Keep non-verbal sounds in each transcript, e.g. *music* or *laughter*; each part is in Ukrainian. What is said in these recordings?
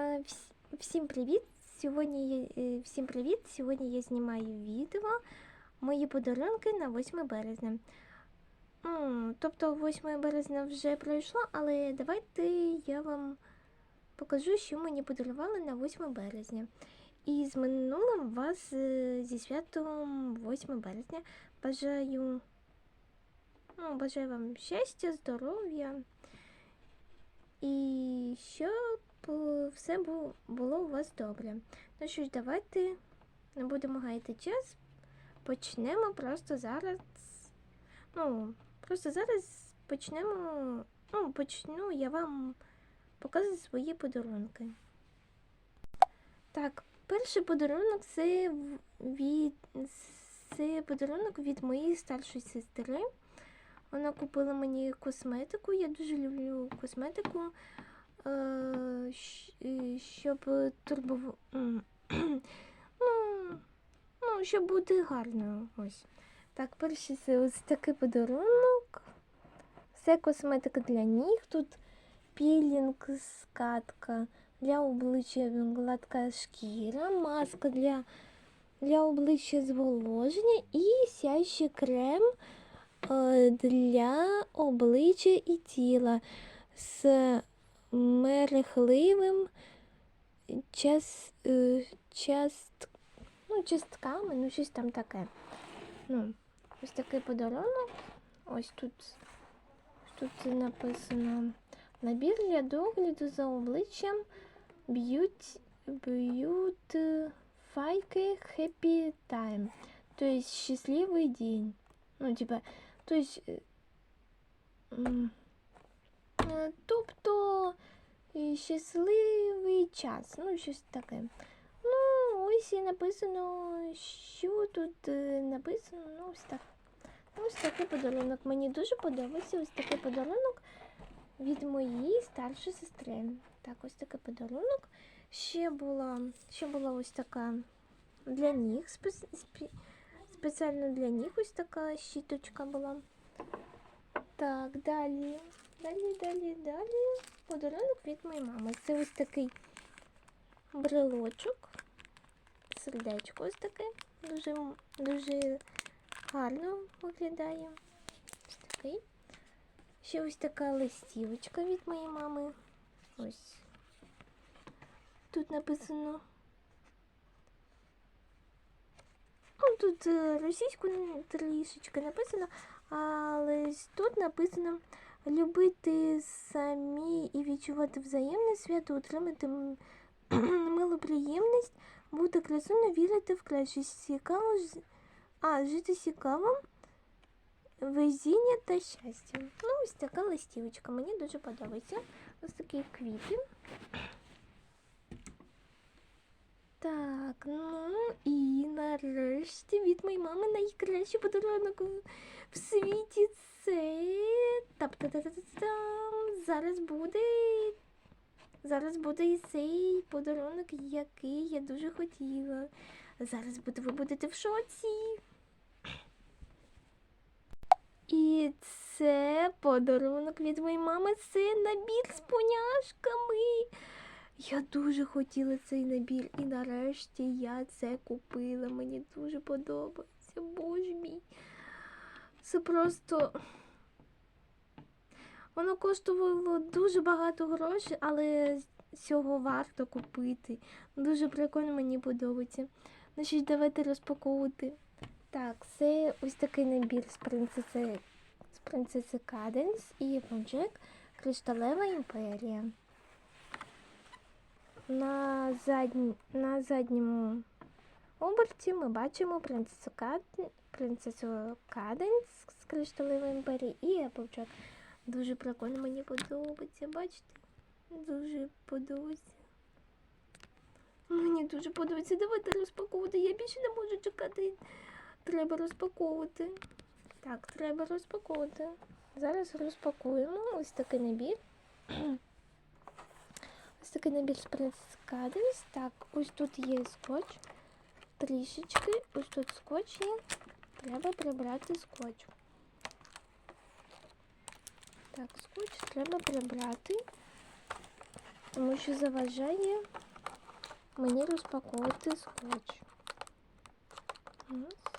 Вс- Всім привіт! Сьогодні я, е, всім привіт! Сьогодні я знімаю відео мої подарунки на 8 березня. Тобто 8 березня вже пройшло, але давайте я вам покажу, що мені подарували на 8 березня. І з минулим вас зі святом 8 березня. Бажаю, ну, бажаю вам щастя, здоров'я. І щоб все було у вас добре. Ну що ж, давайте не будемо гаяти час. Почнемо просто зараз. Ну, просто зараз почнемо. Ну, почну я вам показувати свої подарунки. Так, перший подарунок це від це подарунок від моєї старшої сестри. Вона купила мені косметику. Я дуже люблю косметику, щоб турбов... *clears throat* ну, ну, щоб бути гарною. Ось. Так, перший це ось такий подарунок. Це косметика для ніг. Тут пілінг, скатка для обличчя гладка шкіра, маска для, для обличчя зволоження і сяючий крем е, для обличчя і тіла з мерехливим час, е, част, ну, частками, ну щось там таке. Ну, ось такий подарунок. Ось тут, тут написано набір для догляду за обличчям б'ють, б'ють файки Happy Time. Тобто щасливий день. Ну, типа, то есть, е, м, е, тобто е, щасливий час, ну, щось таке. Ну, ось і написано, що тут е, написано, ну, ось так. Ось такий подарунок. Мені дуже подобається ось такий подарунок від моєї старшої сестри. Так, ось такий подарунок. Ще була, ще була ось така для ніг спе- спе- спеціально для них ось така щіточка була. Так, далі. Далі, далі, далі. Подарунок від моєї мами. Це ось такий брелочок. Сердечко ось таке. Дуже, дуже гарно виглядає. Ось такий. Ще ось така листівочка від моєї мами. Ось. Тут написано Ну, тут е, російською трішечки написано, але тут написано любити самі і відчувати взаємне свято, отримати м- *clears throat* милу приємність, бути красуною, вірити в краще цікаво, ж- а жити цікаво, везіння та щастя. Ну, ось така листівочка. Мені дуже подобається. Ось такі квіти. Так, ну і нарешті від моєї мами найкращий подарунок в- світі це. Тап-та-та-та-та-там. Зараз буде. Зараз буде і цей подарунок, який я дуже хотіла. Зараз буде, ви будете в шоці. І це подарунок від моєї мами. Це набір з поняшками. Я дуже хотіла цей набір, і нарешті я це купила. Мені дуже подобається. Боже мій. Це просто. Воно коштувало дуже багато грошей, але цього варто купити. Дуже прикольно мені подобається. Значить, давайте розпаковувати. Так, це ось такий набір з принцеси, з принцеси Каденс і Applejack Кришталева імперія. На, задні, на задньому оберті ми бачимо принцесу, Кад... принцесу Каденс з кришталевої імперії і Applejack. Дуже прикольно мені подобається, бачите? Дуже подобається. Мені дуже подобається. Давайте розпаковувати. Я більше не можу чекати. Треба розпаковувати. Так, треба розпаковувати. Зараз розпакуємо ось такий набір. Ось такий набір з Каденс. Так, ось тут є скотч. Трішечки. Ось тут скотч є. Треба прибрати скотч. Так, скотч треба прибрати. тому що заважає мені розпаковувати скотч. Ось. Ось.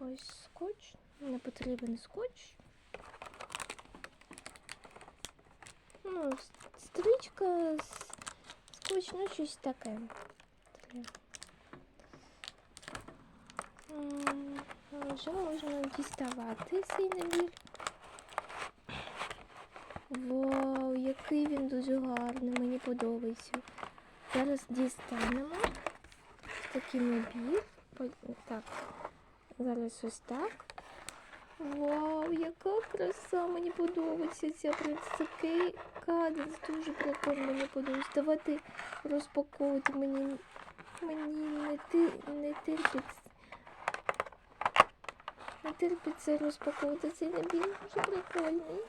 Ось скотч. Не потрібен скотч. Ну, стрічка, скотч, ну щось таке. Вже можна діставати цей набір. Вау, який він дуже гарний, мені подобається. Зараз дістанемо такий набір. Так, зараз ось так. Вау, яка краса, мені подобається ця принципи. Каденс дуже прикольно, мені подобається. Давайте розпаковувати мені. Мені не, ти, не терпиться. Не терпиться розпаковувати цей набір. Дуже прикольний.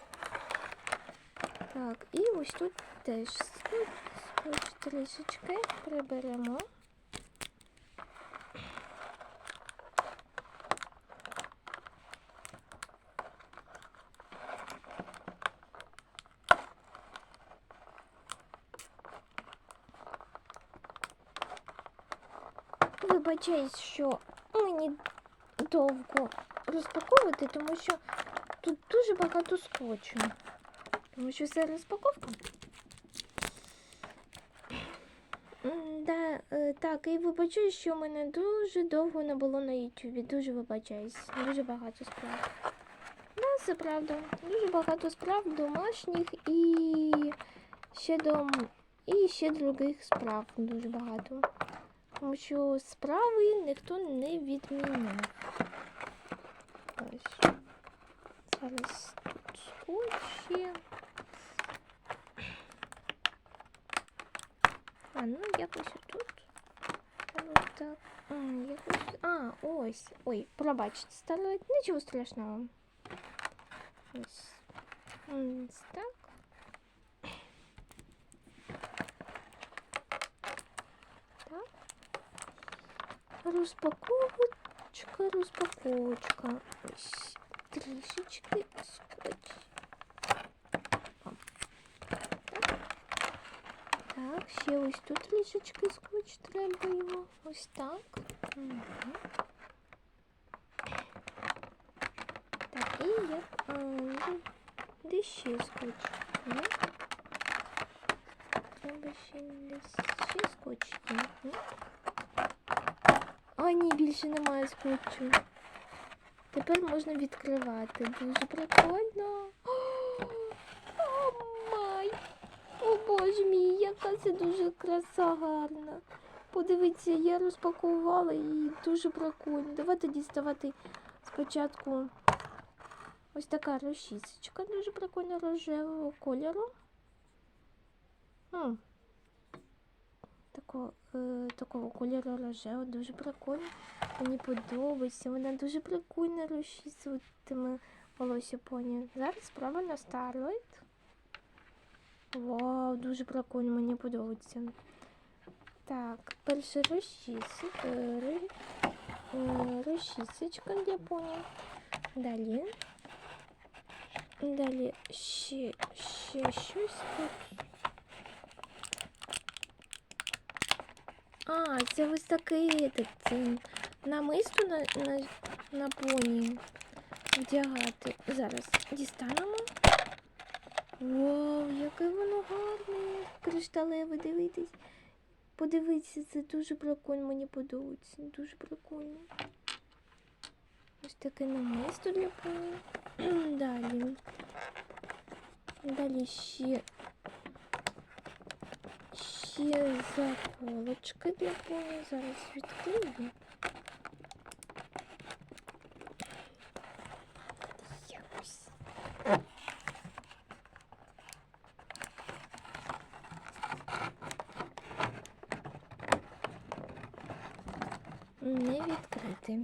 Так, і ось тут теж скотч трішечки приберемо. Вибачаюсь, що мені довго розпаковувати, тому що тут дуже багато скотчу. Тому що це розпаковка. Да, е, так, і вибачаюсь, що в мене дуже довго не було на Ютубі. Дуже вибачаюсь. Дуже багато справ. Да, це правда. Дуже багато справ домашніх і ще дом... і ще других справ дуже багато. Тому що справи ніхто не відміняв. Ось. Зараз тут скотчі. А, ну якось отут. Ось так. А, якось. А, ось. Ой, пробачте, старий. Нічого страшного. Ось. Ось так. Так. Розпаковочка, розпаковочка. Ось трішечки скотч. Оп. Так. Так, ще ось тут трішечки скотч треба його. Ось так. Мгм. Так, і як. А, ну, де ще скотч? Ні? Треба ще десь ще скотч. є. Ні? Більше немає скотчу. Тепер можна відкривати. Дуже прикольно. О, май! О боже мій, яка це дуже краса гарна. Подивіться, я розпакувала і дуже прикольно. Давайте діставати спочатку ось така розчісочка дуже прикольно рожевого кольору. М. Такого, е, такого кольору рожевого, дуже прикольно. Мені подобається. Вона дуже прикольно розчісуватиме волосся поні. Зараз справа на Starlight. Вау, дуже прикольно, мені подобається. Так, перша розчісок, е, розчісочка для поні. Далі. Далі ще, ще щось. А, це ось такий намисто на, на, на поні вдягати. Зараз дістанемо. Вау, яке воно гарне, кришталеве, дивитись. Подивіться, це дуже прикольно, мені подобається. Дуже прикольно. Ось таке намисто для поні. *clears throat* Далі. Далі ще. Ще заколочки для поні. Зараз відкрию. Якось. Не відкрити.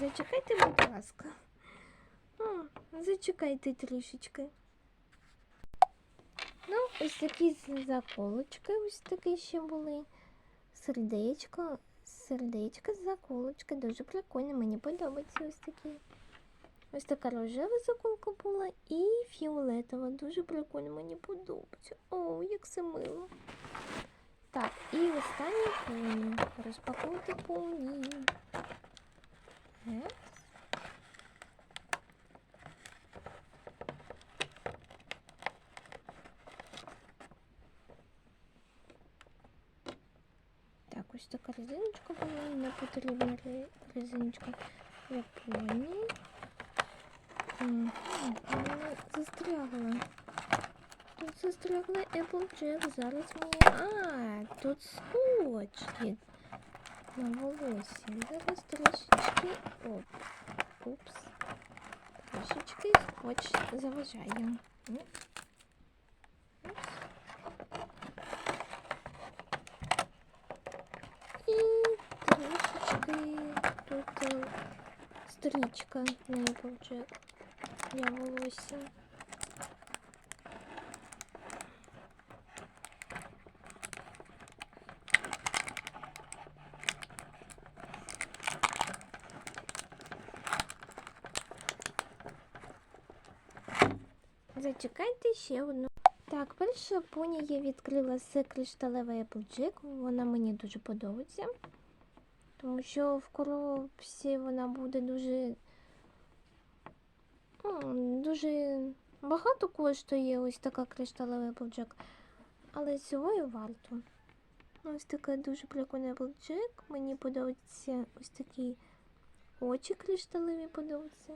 Зачекайте, будь ласка. О, зачекайте трішечки. Ось такі заколочки, ось такі ще були. Сердечко. Сердечко заколочки. Дуже прикольно. Мені подобається ось такі. Ось така рожева заколка була і фіолетова. Дуже прикольно, мені подобається. О, як це мило. Так, і останнє поні. Розпаковувати поні. Гепс. ось така резиночка була, не потрібна ре- резиночка для поні. Мгм, вона застрягла. Тут застрягла Applejack. Зараз мені. А, тут скотч є на волосі. Зараз трішечки. Оп. Упс. Трішечки скотч заважає. На Applejack для волосся. Зачекайте ще одну. Так, перша поні я відкрила з кришталевий Applejack. Вона мені дуже подобається. Тому що в коробці вона буде дуже. ну, дуже багато коштує ось така кришталева Applejack. Але цього і варто. Ось така дуже прикольна Applejack. Мені подобається ось такі очі кришталеві подобаються.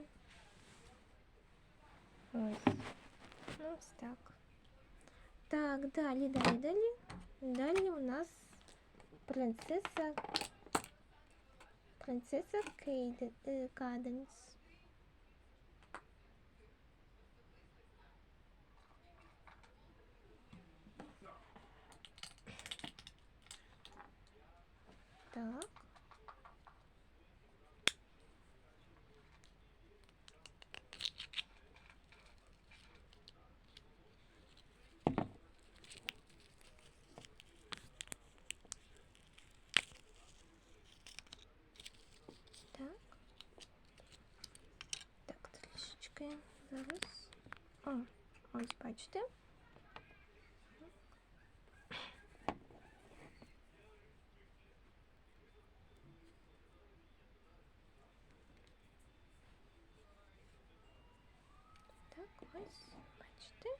Ось. Ну, ось так. Так, далі, далі, далі. Далі у нас принцеса. Принцеса Кейден, е, Каденс. Так. Так. Так, трішечки зараз. О, ось бачите. Так, ось, бачите.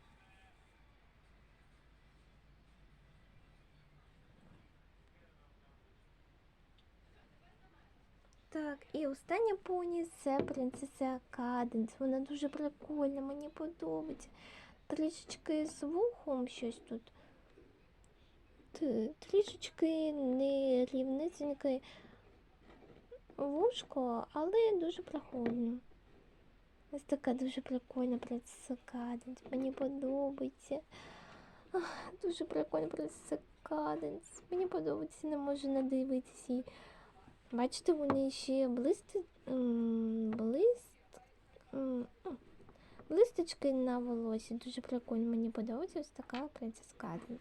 Так, і остання поні це принцеса Каденс. Вона дуже прикольна, мені подобається. Трішечки з вухом щось тут. Трішечки не рівнесеньке вушко, але дуже прикольно. Ось така дуже прикольна принцеса Каденс. Мені подобається. Ах, дуже прикольна принцеса Каденс. Мені подобається, не можу надивитися її. Бачите, вони ще блисти... блист... блисточки на волосі. Дуже прикольно. Мені подобається ось така принцеса Каденс.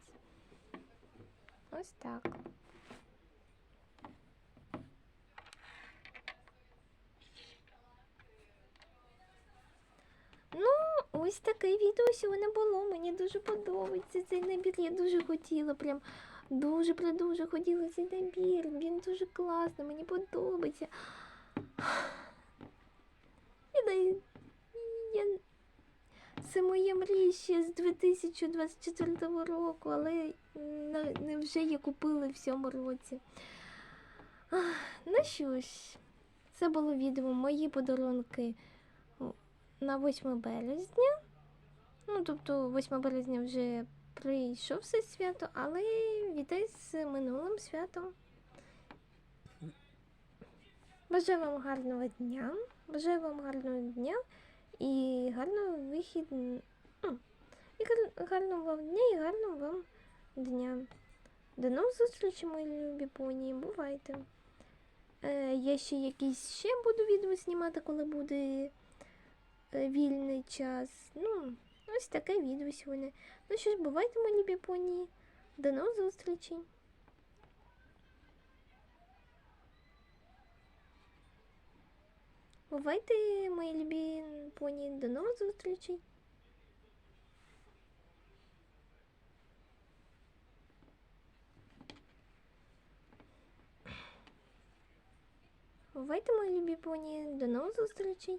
Ось так. Ну, ось таке відео сьогодні було. Мені дуже подобається цей набір. Я дуже хотіла, прям дуже дуже хотіла цей набір. Він дуже класний, мені подобається. Дай- я... Це моя мрія ще з 2024 року, але не, вже я купила в цьому році. Ну що ж, це було відео мої подарунки на 8 березня. Ну, тобто, 8 березня вже прийшов це свято, але вітаю з минулим святом. Бажаю вам гарного дня. Бажаю вам гарного дня і гарного вихід. І гар- гарного вам дня і гарного вам дня. До нових зустрічей, мої любі поні. Бувайте. Е, я ще якісь ще буду відео знімати, коли буде е, вільний час. Ну, ось таке відео сьогодні. Ну що ж, бувайте, мої біпоні. До нових зустрічей. Бувайте, мои любимые пони до нових зустрічей. Бувайте, мои любимые пони до новых встреч.